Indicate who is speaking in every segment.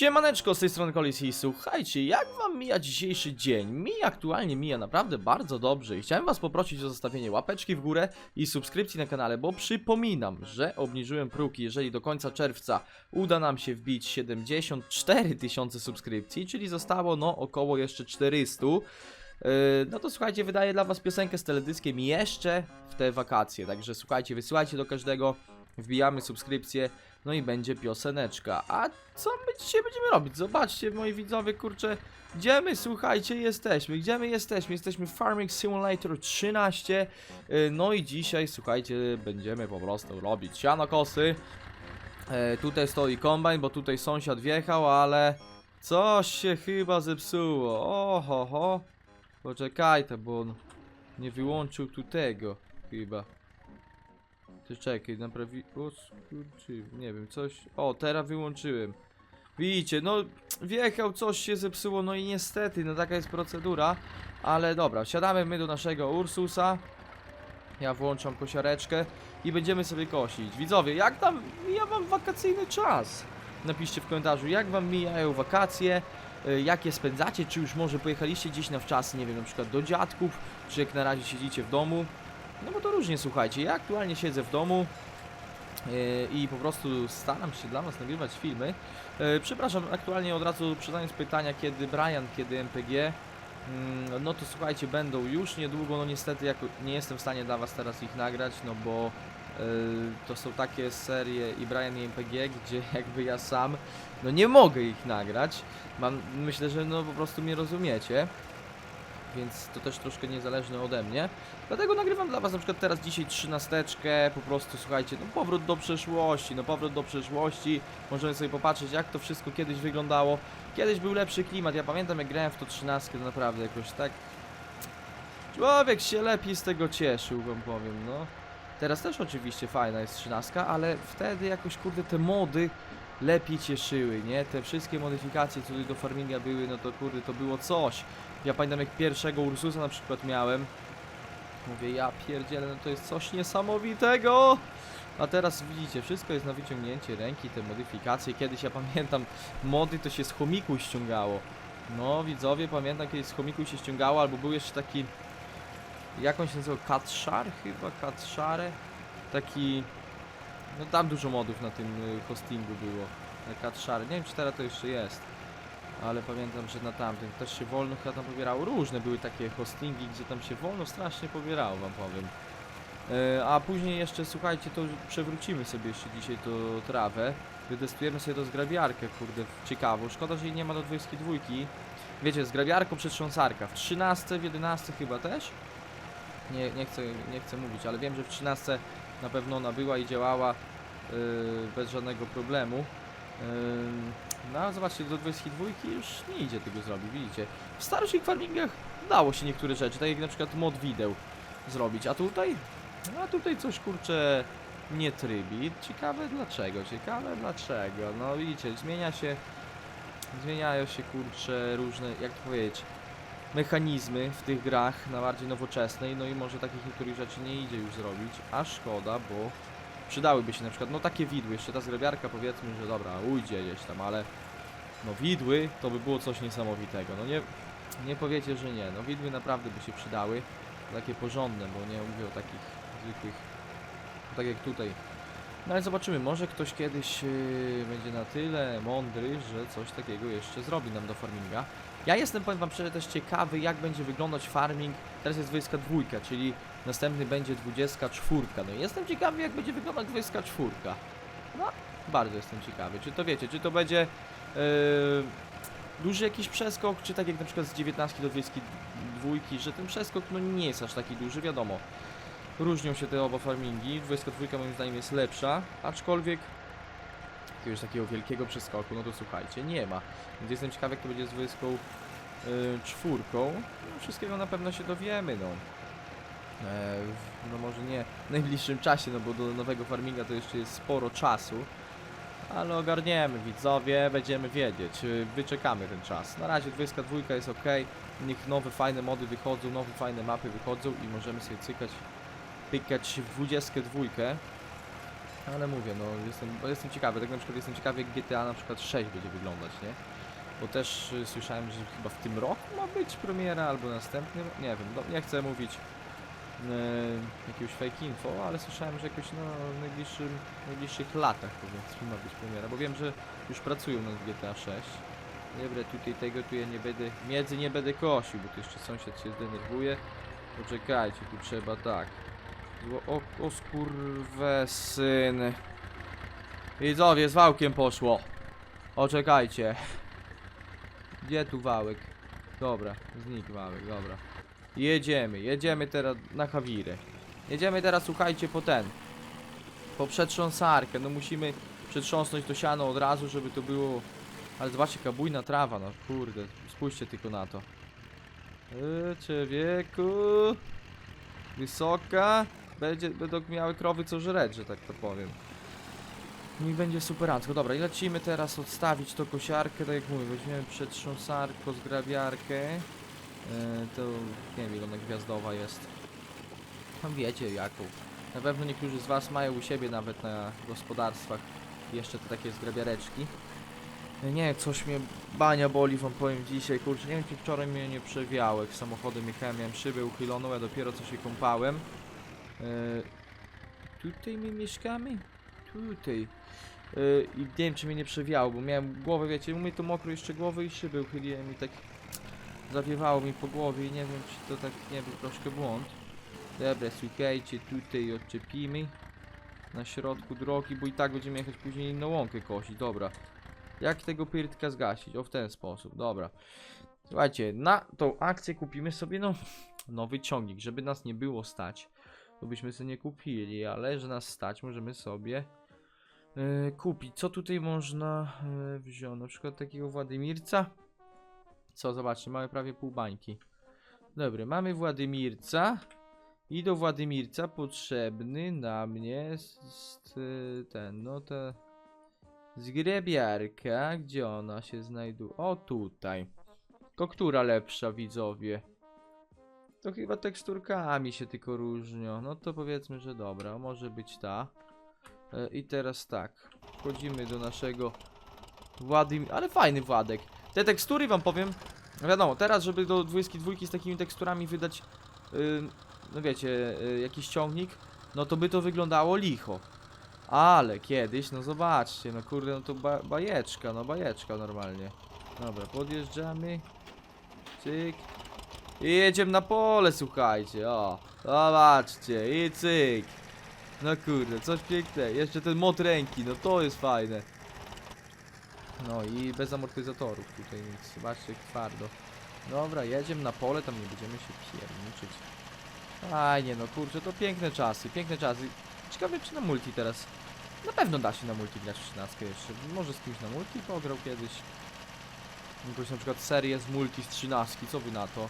Speaker 1: Siemaneczko, z tej strony Kolis słuchajcie, jak wam mija dzisiejszy dzień? Mi aktualnie mija naprawdę bardzo dobrze i chciałem was poprosić o zostawienie łapeczki w górę i subskrypcji na kanale, bo przypominam, że obniżyłem próg, jeżeli do końca czerwca uda nam się wbić 74 tysiące subskrypcji, czyli zostało no około jeszcze 400. Yy, no to słuchajcie, wydaję dla was piosenkę z teledyskiem jeszcze w te wakacje, także słuchajcie, wysyłajcie do każdego, wbijamy subskrypcję, no i będzie pioseneczka. A co my dzisiaj będziemy robić? Zobaczcie, moi widzowie, kurczę, gdzie my, słuchajcie, jesteśmy? Gdzie my jesteśmy? Jesteśmy w Farming Simulator 13. Yy, No i dzisiaj, słuchajcie, będziemy po prostu robić sianokosy. E, tutaj stoi kombajn, bo tutaj sąsiad wjechał, ale coś się chyba zepsuło. Oho, ho. Poczekajcie, bo on nie wyłączył tu tego, chyba. Ty czekaj, naprawi... O, skurczy, nie wiem, coś... O, teraz wyłączyłem. Widzicie, no wjechał, coś się zepsuło, no i niestety, no taka jest procedura. Ale dobra, siadamy my do naszego Ursusa. Ja włączam kosiareczkę i będziemy sobie kosić. Widzowie, jak tam mija wam wakacyjny czas? Napiszcie w komentarzu, jak wam mijają wakacje, y, jak je spędzacie, czy już może pojechaliście gdzieś na wczasy, nie wiem, na przykład do dziadków, czy jak na razie siedzicie w domu. No bo to różnie, słuchajcie, ja aktualnie siedzę w domu yy, i po prostu staram się dla was nagrywać filmy. Yy, przepraszam, aktualnie od razu przydając pytania, kiedy Brian, kiedy MPG. Mm, No to słuchajcie, będą już niedługo, no niestety jako nie jestem w stanie dla was teraz ich nagrać, no bo yy, to są takie serie i Brian i MPG, gdzie jakby ja sam, no nie mogę ich nagrać. Mam, myślę, że no po prostu mnie rozumiecie. Więc to też troszkę niezależne ode mnie. Dlatego nagrywam dla was na przykład teraz dzisiaj trzynasteczkę, po prostu słuchajcie, no powrót do przeszłości, no powrót do przeszłości, możemy sobie popatrzeć jak to wszystko kiedyś wyglądało. Kiedyś był lepszy klimat, ja pamiętam jak grałem w to trzynastkę, to naprawdę jakoś tak... Człowiek się lepiej z tego cieszył, wam powiem, no. Teraz też oczywiście fajna jest trzynastka, ale wtedy jakoś kurde te mody lepiej cieszyły, nie? Te wszystkie modyfikacje, które do farminga były, no to kurde, to było coś. Ja pamiętam jak pierwszego Ursusa na przykład miałem. Mówię, ja pierdzielę, no to jest coś niesamowitego. A teraz widzicie, wszystko jest na wyciągnięcie ręki, te modyfikacje. Kiedyś ja pamiętam, mody to się z chomiku ściągało. No widzowie, pamiętam kiedyś z chomiku się ściągało, albo był jeszcze taki... Jak on się nazywał? Katszar chyba? Katszare? Taki... No tam dużo modów na tym y, hostingu było. Katszar. Nie wiem czy teraz to jeszcze jest. Ale pamiętam, że na tamtym też się wolno chyba tam pobierało. Różne były takie hostingi, gdzie tam się wolno strasznie pobierało, wam powiem. E, a później jeszcze, słuchajcie, to przewrócimy sobie jeszcze dzisiaj to trawę. Wytestujemy sobie to zgrabiarkę, kurde, ciekawo. Szkoda, że jej nie ma do 22. Wiecie, zgrabiarką przetrząsarka. W 13, w 11 chyba też? Nie, nie, chcę, nie chcę mówić, ale wiem, że w 13 na pewno ona była i działała yy, bez żadnego problemu. Yy, no zobaczcie, do 22 już nie idzie tego zrobić, widzicie. W starszych farmingach dało się niektóre rzeczy, tak jak na przykład mod wideł zrobić, a tutaj? A tutaj coś kurczę nie trybi. Ciekawe dlaczego, ciekawe dlaczego. No widzicie, zmienia się, zmieniają się kurczę różne, jak to powiedzieć, mechanizmy w tych grach na bardziej nowoczesnej, no i może takich niektórych rzeczy nie idzie już zrobić, a szkoda, bo przydałyby się na przykład, no takie widły, jeszcze ta zgrabiarka powiedzmy, że dobra, ujdzie gdzieś tam, ale no widły to by było coś niesamowitego, no nie, nie powiecie, że nie, no widły naprawdę by się przydały, takie porządne, bo nie mówię o takich zwykłych, tak jak tutaj. No ale zobaczymy, może ktoś kiedyś yy, będzie na tyle mądry, że coś takiego jeszcze zrobi nam do farminga. Ja jestem, powiem wam szczerze, też ciekawy, jak będzie wyglądać farming. Teraz jest 22, czyli następny będzie 24. No i jestem ciekawy, jak będzie wyglądać 24. No, bardzo jestem ciekawy. Czy to wiecie, czy to będzie yy, duży jakiś przeskok, czy tak jak na przykład z 19 do 22, że ten przeskok no nie jest aż taki duży, wiadomo. Różnią się te oba farmingi. 22 moim zdaniem jest lepsza, aczkolwiek jakiegoś takiego wielkiego przeskoku, no to słuchajcie, nie ma. Więc jestem ciekawy, jak to będzie z 24. No, wszystkiego na pewno się dowiemy, no. E, no może nie w najbliższym czasie, no bo do nowego farminga to jeszcze jest sporo czasu. Ale ogarniemy, widzowie, będziemy wiedzieć. y, Wyczekamy ten czas. Na razie 22 jest ok. Niech nowe fajne mody wychodzą, nowe fajne mapy wychodzą i możemy sobie cykać, pykać w 22. Ale mówię, no jestem, bo jestem ciekawy, tak na przykład jestem ciekawy jak GTA na przykład 6 będzie wyglądać, nie? Bo też y, słyszałem, że chyba w tym roku ma być premiera albo następnym, nie wiem, no, nie chcę mówić y, jakiegoś fake info, ale słyszałem, że jakoś no, w najbliższym, najbliższych latach powiedzmy ma być premiera, bo wiem, że już pracują nad GTA 6. Dobra, tutaj tego tu ja nie będę, miedzy nie będę kosił, bo tu jeszcze sąsiad się zdenerwuje. Poczekajcie, tu trzeba tak. Było- O, o skurwesyn. Widzowie, z wałkiem poszło. Oczekajcie. Gdzie tu wałek? Dobra, znikł wałek, dobra. Jedziemy, jedziemy teraz na Hawirę. Jedziemy teraz, słuchajcie, po ten. Po przetrząsarkę, no musimy przetrząsnąć to siano od razu, żeby to było... Ale zobaczcie, jaka bujna trawa, no kurde, spójrzcie tylko na to. Yy, człowieku. Wysoka. Będzie, będą miały krowy co żreć, że tak to powiem. I będzie superancko. Dobra, i lecimy teraz odstawić tą kosiarkę, tak jak mówię, weźmiemy przetrząsarko, zgrabiarkę. Yy, to nie wiem ile ona gwiazdowa jest. Tam wiecie jaką. Na pewno niektórzy z was mają u siebie nawet na gospodarstwach jeszcze te takie zgrabiareczki. Ja Nie, coś mnie bania boli wam powiem dzisiaj, kurczę, nie wiem czy wczoraj mnie nie przewiało, jak samochodem jechałem, miałem szybę uchyloną, ja dopiero co się kąpałem. E, tutaj my mieszkamy? Tutaj. E, I nie wiem czy mnie nie przewiało, bo miałem głowę, wiecie, u mnie to mokro jeszcze głowy i szyby uchyliłem i tak zawiewało mi po głowie i nie wiem czy to tak nie był troszkę błąd. Dobra, słuchajcie, tutaj odczepimy na środku drogi, bo i tak będziemy jechać później inną łąkę kosić, dobra. Jak tego pyrtka zgasić? O w ten sposób, dobra. Słuchajcie, na tą akcję kupimy sobie no nowy ciągnik, żeby nas nie było stać. To byśmy sobie nie kupili, ale że nas stać, możemy sobie e, kupić. Co tutaj można e, wziąć? Na przykład takiego Władimirca. Co, zobaczcie, mamy prawie pół bańki. Dobra, mamy Władimirca. I do Władimirca potrzebny na mnie e, ten, no te Zgrabiarka, gdzie ona się znajduje? O, tutaj. To która lepsza, widzowie? To chyba teksturkami się tylko różnią. No to powiedzmy, że dobra, może być ta. E, I teraz tak. Wchodzimy do naszego Władim... Ale fajny Władek. Te tekstury wam powiem. Wiadomo, teraz żeby do 22 z takimi teksturami wydać... ym, no wiecie, y, jakiś ciągnik, no to by to wyglądało licho. Ale kiedyś, no zobaczcie, no kurde, no to ba bajeczka, no bajeczka normalnie. Dobra, podjeżdżamy. Cyk. I jedziemy na pole, słuchajcie, o. Zobaczcie, i cyk. No kurde, coś piękne. Jeszcze ten mod ręki, no to jest fajne. No i bez amortyzatorów tutaj nic, zobaczcie twardo. Dobra, jedziemy na pole, tam nie będziemy się pierniczyć. Fajnie, no kurczę, to piękne czasy, piękne czasy. Ciekawe czy na multi teraz. Na pewno da się na multi grać w 13 jeszcze. Może z kimś na multi pograł kiedyś. Jakąś na przykład serię z multi z 13, co wy na to?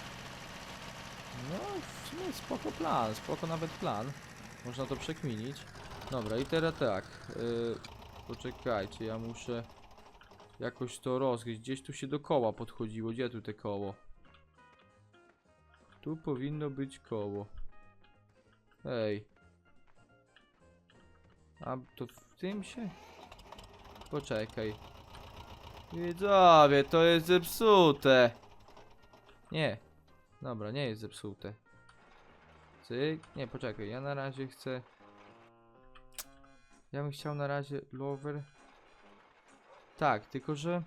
Speaker 1: No, w sumie spoko plan, spoko nawet plan. Można to przekminić. Dobra, i teraz tak. Yy, poczekajcie, ja muszę jakoś to rozgryźć. Gdzieś tu się do koła podchodziło. Gdzie tu te koło? Tu powinno być koło. Ej. A to w tym się? Poczekaj. Widzowie, to jest zepsute. Nie. Dobra, nie jest zepsute. Cyk. Nie, poczekaj, ja na razie chcę... Ja bym chciał na razie lower... Tak, tylko że...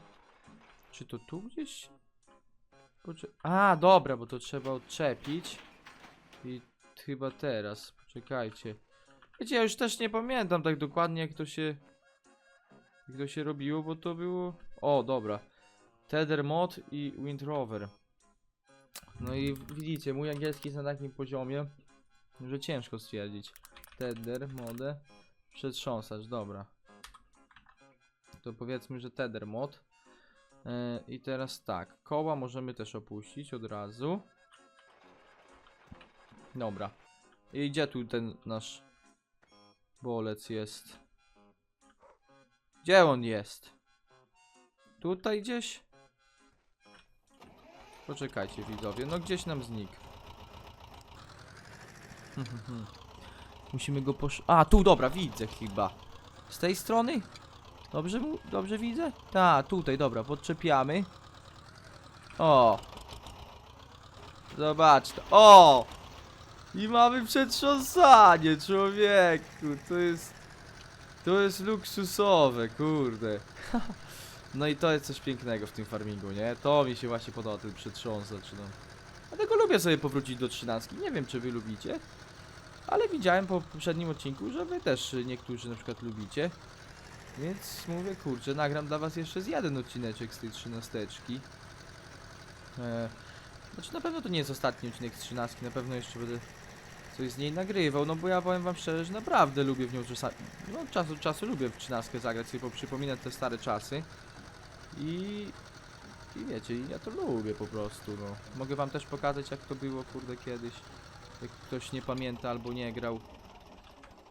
Speaker 1: Czy to tu gdzieś? Poczek A, dobra, bo to trzeba odczepić. I chyba teraz. Poczekajcie. Wiecie, ja już też nie pamiętam tak dokładnie jak to się... Jak to się robiło, bo to było... O, dobra. Tether Mod i Wind Rover. No i widzicie, mój angielski jest na takim poziomie, że ciężko stwierdzić. Tether, modę, przetrząsacz, dobra. To powiedzmy, że Tether Mod. Yy, I teraz tak, koła możemy też opuścić od razu. Dobra. I gdzie tu ten nasz bolec jest? Gdzie on jest? Tutaj gdzieś? Poczekajcie widzowie, no gdzieś nam znikł. Musimy go posz... A, tu dobra, widzę chyba. Z tej strony? Dobrze, dobrze widzę? Tak, tutaj, dobra, podczepiamy. O! Zobacz to. O! I mamy przetrząsanie, człowieku. To jest... To jest luksusowe, kurde. No i to jest coś pięknego w tym farmingu, nie? To mi się właśnie podoba, ten przetrząsacz, no. Dlatego lubię sobie powrócić do trzynastki. Nie wiem, czy wy lubicie. Ale widziałem po poprzednim odcinku, że wy też niektórzy na przykład lubicie. Więc mówię, kurczę, nagram dla was jeszcze z jeden odcineczek z tej trzynasteczki. E, znaczy na pewno to nie jest ostatni odcinek z trzynastki, na pewno jeszcze będę coś z niej nagrywał, no bo ja powiem wam szczerze, że naprawdę lubię w nią czasami, no od czasu czasu lubię w trzynastkę zagrać, sobie przypominać te stare czasy. I, I wiecie, ja to lubię po prostu, no. Mogę wam też pokazać jak to było, kurde, kiedyś. Jak ktoś nie pamięta albo nie grał.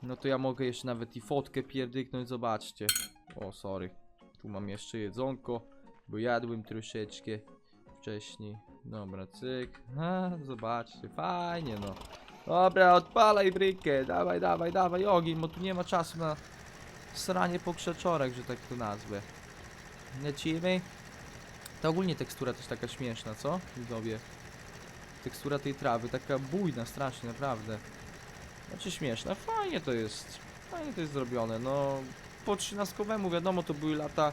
Speaker 1: No to ja mogę jeszcze nawet i fotkę pierdyknąć, zobaczcie. O, sorry. Tu mam jeszcze jedzonko, bo jadłem troszeczkę wcześniej. Dobra, cyk. A, zobaczcie, fajnie no. Dobra, odpalaj brykę, dawaj, dawaj, dawaj ogień, bo tu nie ma czasu na sranie po krzeczorek, że tak to nazwę. Lecimy. To ogólnie tekstura też taka śmieszna, co? Widzowie. Tekstura tej trawy, taka bujna strasznie, naprawdę. Znaczy śmieszna, fajnie to jest. Fajnie to jest zrobione, no. Po 13 wiadomo, to były lata...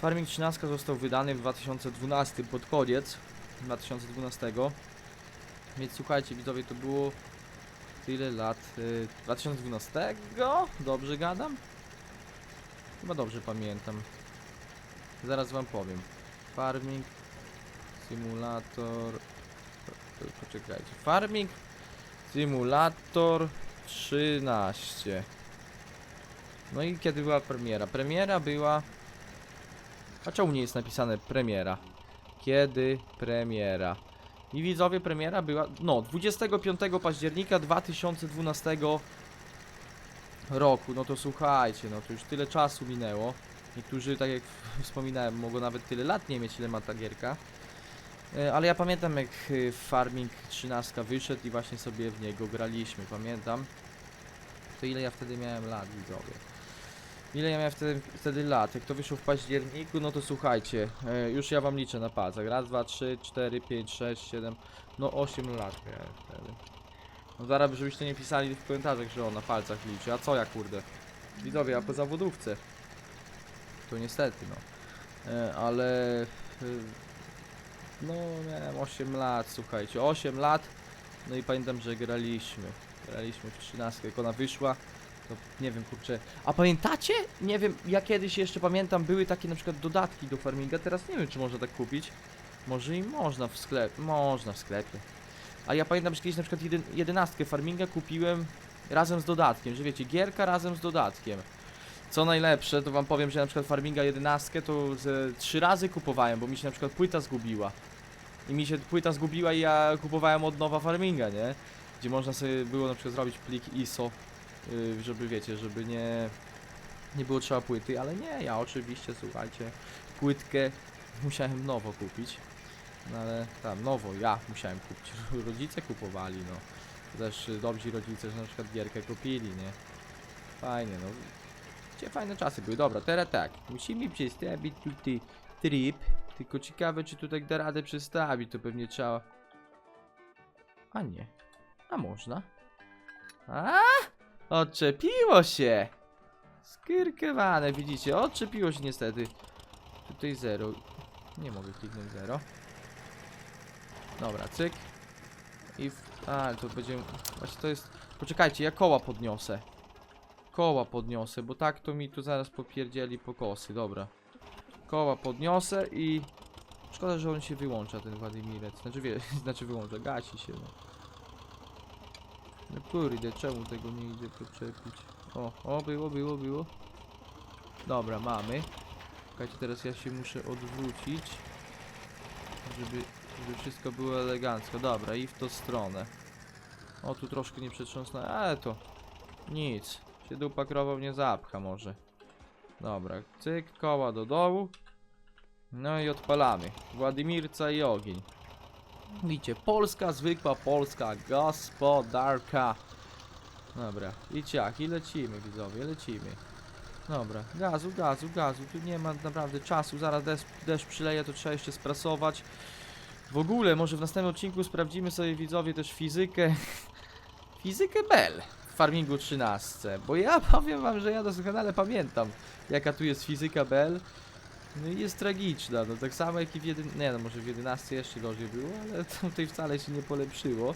Speaker 1: Farming 13 został wydany w 2012 pod koniec 2012. Więc słuchajcie, widzowie, to było tyle lat. y, 2012? Dobrze gadam? Chyba dobrze pamiętam. Zaraz wam powiem. Farming Simulator. Poczekajcie. Farming Simulator 13. No i kiedy była premiera? Premiera była. A czemu nie jest napisane premiera? Kiedy premiera? I widzowie, premiera była. No, 25 października 2012 roku. No to słuchajcie, no to już tyle czasu minęło. Niektórzy, tak jak wspominałem, mogą nawet tyle lat nie mieć, ile ma ta gierka. E, Ale ja pamiętam jak e, Farming 13 wyszedł i właśnie sobie w niego graliśmy, pamiętam. To ile ja wtedy miałem lat, widzowie? Ile ja miałem wtedy, wtedy lat? Jak to wyszło w październiku, no to słuchajcie, e, już ja wam liczę na palcach. Raz, dwa, trzy, cztery, pięć, sześć, siedem, no 8 lat miałem wtedy. No zaraz, żebyście nie pisali w komentarzach, że on na palcach liczy. A co ja kurde? Widzowie, a po zawodówce. To niestety, no. E, ale... e, No, miałem 8 lat, słuchajcie, 8 lat. No i pamiętam, że graliśmy. Graliśmy w 13, jak ona wyszła. To nie wiem, kurczę. A pamiętacie? Nie wiem, ja kiedyś jeszcze pamiętam, były takie na przykład dodatki do farminga. Teraz nie wiem, czy można tak kupić. Może i można w sklepie. Można w sklepie. A ja pamiętam, że kiedyś na przykład jeden, 11 farminga kupiłem razem z dodatkiem, że wiecie, gierka razem z dodatkiem. Co najlepsze, to wam powiem, że na przykład farminga 11 to 3 razy kupowałem, bo mi się na przykład płyta zgubiła. I mi się płyta zgubiła i ja kupowałem od nowa farminga, nie? Gdzie można sobie było na przykład zrobić plik ISO, yy, żeby wiecie, żeby nie nie było trzeba płyty, ale nie, ja oczywiście, słuchajcie, płytkę musiałem nowo kupić. No ale tam, nowo, ja musiałem kupić. Rodzice kupowali, no. Też y, dobrzy rodzice, że na przykład gierkę kupili, nie? Fajnie, no. Gdzie fajne czasy były. Dobra, teraz tak. Musimy przestawić tutaj trip. Tylko ciekawe, czy tutaj da radę przestawić. To pewnie trzeba... A nie. A można. A! Odczepiło się! Skyrkowane, widzicie? Odczepiło się niestety. Tutaj zero. Nie mogę kliknąć zero. Dobra, cyk. I w... A, to będzie... Właśnie to jest... Poczekajcie, ja koła podniosę. Koła podniosę, bo tak to mi tu zaraz popierdzieli po kosy, dobra. Koła podniosę i... Szkoda, że on się wyłącza, ten Władimirec. Znaczy, wie, znaczy wyłącza, gasi się, no. No kurde, czemu tego nie idzie podczepić? O, o, było, było, było. Dobra, mamy. Czekajcie, teraz ja się muszę odwrócić. Żeby, żeby wszystko było elegancko. Dobra, i w tą stronę. O, tu troszkę nie przetrząsnę, ale to nic. Się dupa krową nie zapcha może. Dobra, cyk, koła do dołu. No i odpalamy. Władimirca i ogień. Widzicie, polska, zwykła polska gospodarka. Dobra, i ciach, i lecimy widzowie, lecimy. Dobra, gazu, gazu, gazu. Tu nie ma naprawdę czasu. Zaraz deszcz, deszcz przyleje, to trzeba jeszcze sprasować. W ogóle, może w następnym odcinku sprawdzimy sobie widzowie też fizykę. Fizykę Bell Farmingu 13. Bo ja powiem wam, że ja doskonale pamiętam, jaka tu jest fizyka Bell. No i jest tragiczna, no tak samo jak i w 11. Nie no, może w 11 jeszcze gorzej było, ale tutaj wcale się nie polepszyło.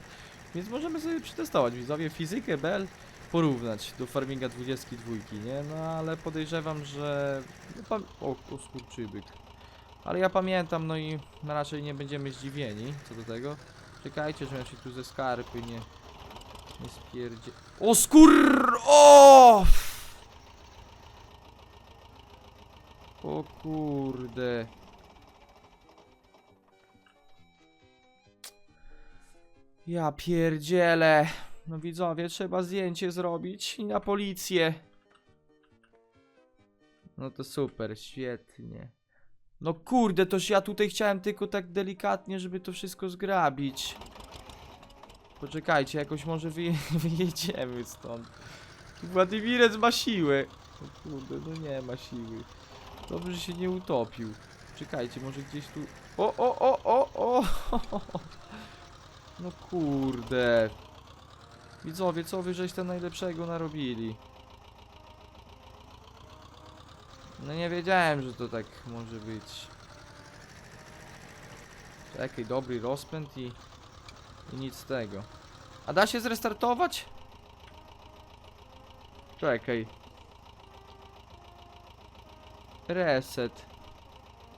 Speaker 1: Więc możemy sobie przetestować widzowie fizykę Bell porównać do Farminga 22, nie? No ale podejrzewam, że... No. O, o skurczybyk. Ale ja pamiętam, no i raczej nie będziemy zdziwieni co do tego. Czekajcie, że ja się tu ze skarpy nie... Nie spierdzie... O skur... O! O kurde. Ja pierdzielę. No widzowie, trzeba zdjęcie zrobić i na policję. No to super, świetnie. No kurde, toż ja tutaj chciałem tylko tak delikatnie, żeby to wszystko zgrabić. Poczekajcie, jakoś może wyje wyjedziemy stąd. Władimirec ma siłę. O kurde, no nie ma siły. Dobrze, się nie utopił. Czekajcie, może gdzieś tu... O, o, o, o, o! No kurde. Widzowie, co wy żeś tam najlepszego narobili? No nie wiedziałem, że to tak może być. Czekaj, dobry rozpęd i, i nic z tego. A da się zrestartować? Czekaj. Reset.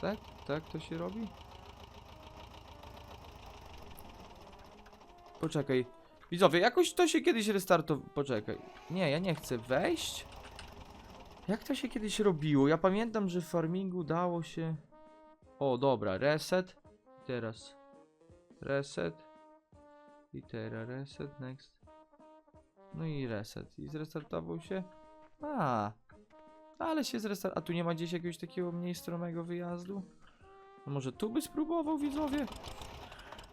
Speaker 1: Tak? Tak to się robi? Poczekaj. Widzowie, jakoś to się kiedyś restartowało. Poczekaj. Nie, ja nie chcę wejść. Jak to się kiedyś robiło? Ja pamiętam, że w farmingu dało się... O, dobra, reset. Teraz. Reset. I teraz reset, next. No i reset. I zrestartował się. A. Ale się zrestartował. A tu nie ma gdzieś jakiegoś takiego mniej stromego wyjazdu? No może tu by spróbował, widzowie?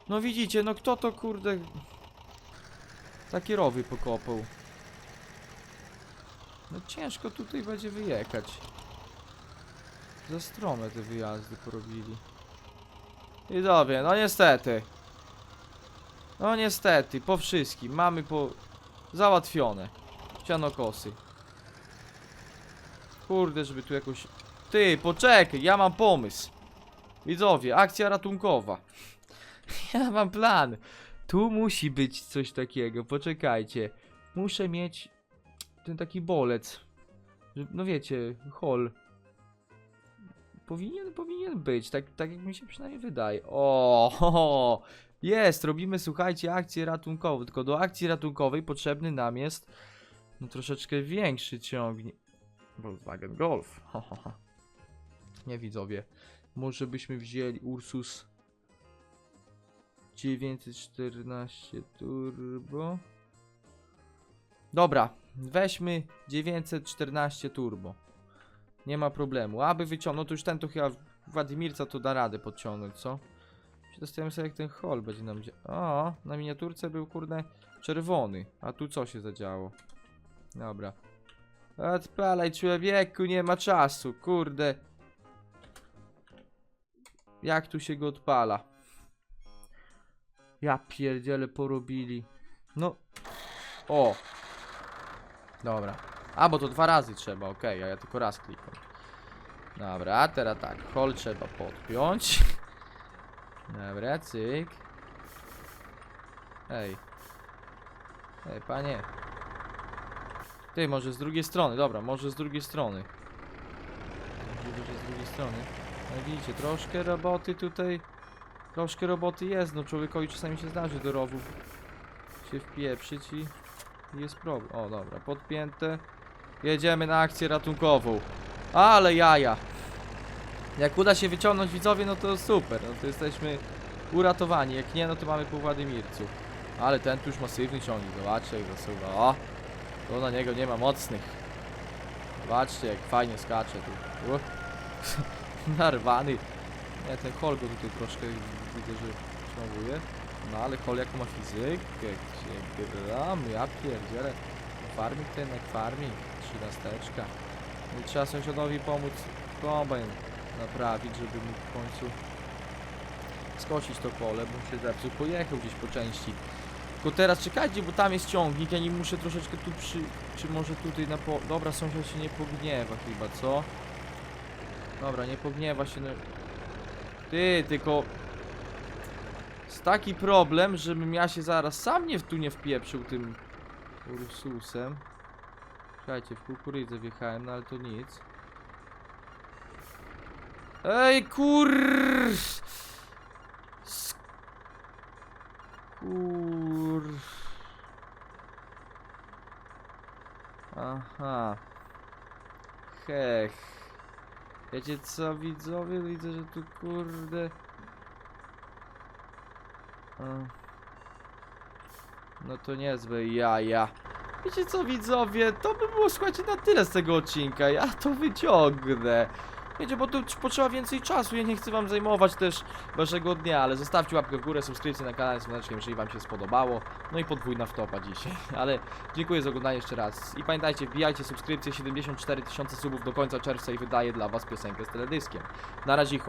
Speaker 1: No widzicie, no kto to kurde... Takie rowy pokopał. No ciężko tutaj będzie wyjechać. Za strome te wyjazdy porobili. Widzowie, no niestety. No niestety, po wszystkim. Mamy po... Załatwione. Ścianokosy. Kurde, żeby tu jakoś... Ty, poczekaj, ja mam pomysł. Widzowie, akcja ratunkowa. Ja mam plan. Tu musi być coś takiego, poczekajcie. Muszę mieć ten taki bolec. No wiecie, hol. Powinien, powinien być, tak, tak jak mi się przynajmniej wydaje. O, ho, ho. jest, robimy, słuchajcie, akcję ratunkową. Tylko do akcji ratunkowej potrzebny nam jest no, troszeczkę większy ciągnik. Volkswagen Golf. Ho, ho, ho. Nie widzowie. Może byśmy wzięli Ursus 914 turbo. Dobra, weźmy 914 turbo. Nie ma problemu. Aby wyciągnął, to już ten to chyba Władimirca to da radę podciągnąć, co? Przedstawiam sobie jak ten hol będzie nam O, na miniaturce był kurde czerwony. A tu co się zadziało? Dobra. Odpalaj człowieku, nie ma czasu, kurde. Jak tu się go odpala? Ja pierdziele porobili. No. O. Dobra. A, bo to dwa razy trzeba, okej, a ja tylko raz klikam. Dobra, teraz tak, hol trzeba podpiąć. Dobra, cyk. Ej. Ej, panie. Ty, może z drugiej strony, dobra, może z drugiej strony. Możliwe, że z drugiej strony. No widzicie, troszkę roboty tutaj. Troszkę roboty jest, no człowiekowi czasami się zdarzy do rowów się wpieprzyć i jest problem. O, dobra, podpięte. Jedziemy na akcję ratunkową. Ale jaja. Jak uda się wyciągnąć widzowie, no to super, no to jesteśmy uratowani. Jak nie, no to mamy po Władimircu. Ale ten tu już masywny ciągnik, zobaczcie jak zasuwa. O! To na niego nie ma mocnych. Zobaczcie jak fajnie skacze tu. Narwany. Nie, ten hol go tutaj troszkę widzę, że ciąguje. No ale hol jaką ma fizykę, gdzie gram, ja pierdzielę. Farming ten jak farming, trzynasteczka. I trzeba sąsiadowi pomóc kombajn naprawić, żeby mógł w końcu skosić to pole, bo się zepsuł, pojechał gdzieś po części. Tylko teraz czekajcie, bo tam jest ciągnik, ja nie muszę troszeczkę tu przy... Czy może tutaj na po... Dobra, sąsiad się nie pogniewa chyba, co? Dobra, nie pogniewa się, no... Ty, tylko... Jest taki problem, żebym ja się zaraz sam nie w tu nie wpieprzył tym Ursusem. Czekajcie, w kukurydzę wjechałem, no ale to nic. Ej, kur... Kur... Aha. Hech. Wiecie co, widzowie? Widzę, że tu kurde... A. No to niezłe jaja. Wiecie co, widzowie? To by było, słuchajcie, na tyle z tego odcinka. Ja to wyciągnę. Wiecie, bo tu potrzeba więcej czasu. Ja nie chcę wam zajmować też waszego dnia, ale zostawcie łapkę w górę, subskrypcję na kanale Słoneczkiem, jeżeli wam się spodobało. No i podwójna wtopa dzisiaj. Ale dziękuję za oglądanie jeszcze raz. I pamiętajcie, wbijajcie subskrypcję, 74 tysiące subów do końca czerwca i wydaję dla was piosenkę z teledyskiem. Na razie.